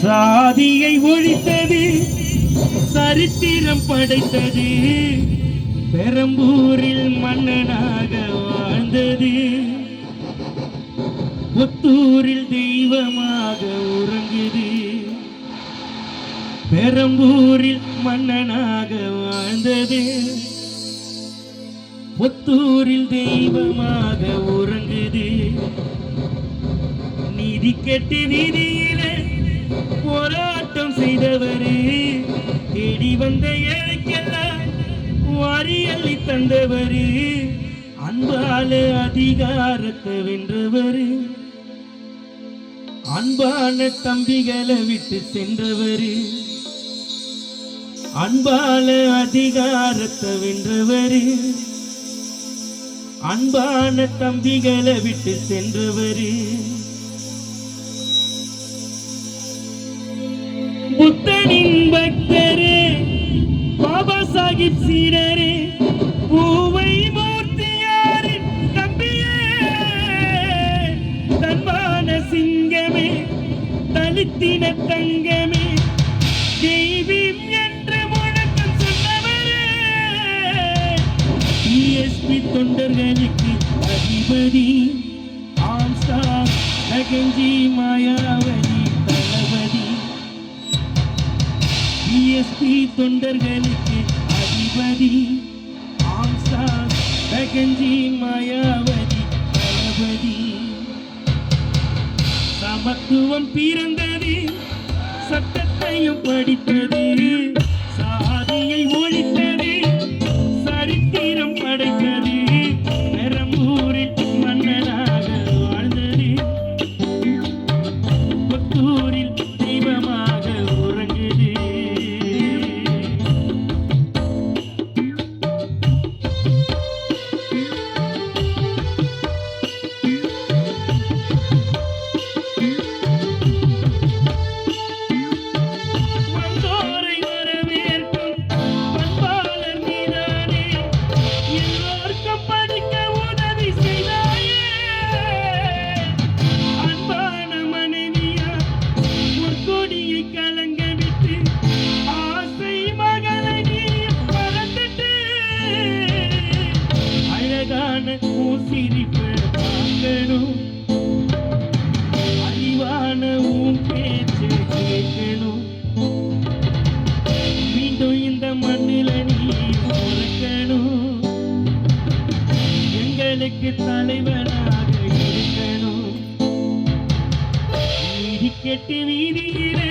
சாதியை ஒழித்தது சரித்திரம் படைத்தது பெரம்பூரில் மன்னனாக வாழ்ந்தது. புத்தூரில் தெய்வமாக உறங்குது பெரம்பூரில் மன்னனாக வாழ்ந்தது. புத்தூரில் தெய்வமாக உறங்குது நீதி கெட்டு போராட்டம் செய்தவரே. தேடி வந்த ஏழைக்கெல்லாம் வாரி அள்ளி தந்தவரு. அன்பால அதிகாரத்தை வென்றவர். அன்பான தம்பிகளை விட்டு சென்றவர். அன்பால அதிகாரத்தை வென்றவர். அன்பான தம்பிகளை விட்டு சென்றவர். பாபா சாஹிப் பூவை மூர்த்தியாரின் தம்பியே. தன்பான சிங்கமே தலித்தின தங்கமே தெய்வீம் என்று முழக்கம் சொன்னவரே. இஎஸ்பி தொண்டர்களுக்கு அதிபதி ஆம்ஸ்டார் நகஞ்சி மாயாவதி தளபதி. டிஎஸ்பி தொண்டர்களுக்கு அதிபதி ஆம்ஸ்டார் நகஞ்சி மாயாவதி தளபதி. சமத்துவம் பிறந்தது சட்டத்தையும் படித்தது. அழகான ஊசிரிப்பு பார்க்கணும் அறிவான உன் பேச்சு கேட்கணும் மீண்டும் இந்த மண்ணில நீ பிறக்கணும் எங்களுக்கு தலைவனாக இருக்கணும் நீதி கெட்டு வீதியிலே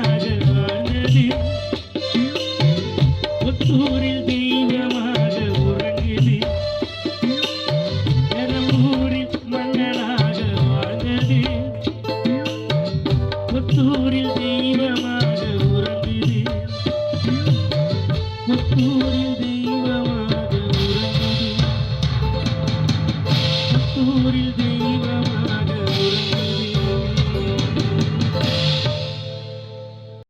தெய்வமாக உறங்குது புத்தூரில் தெய்வமாக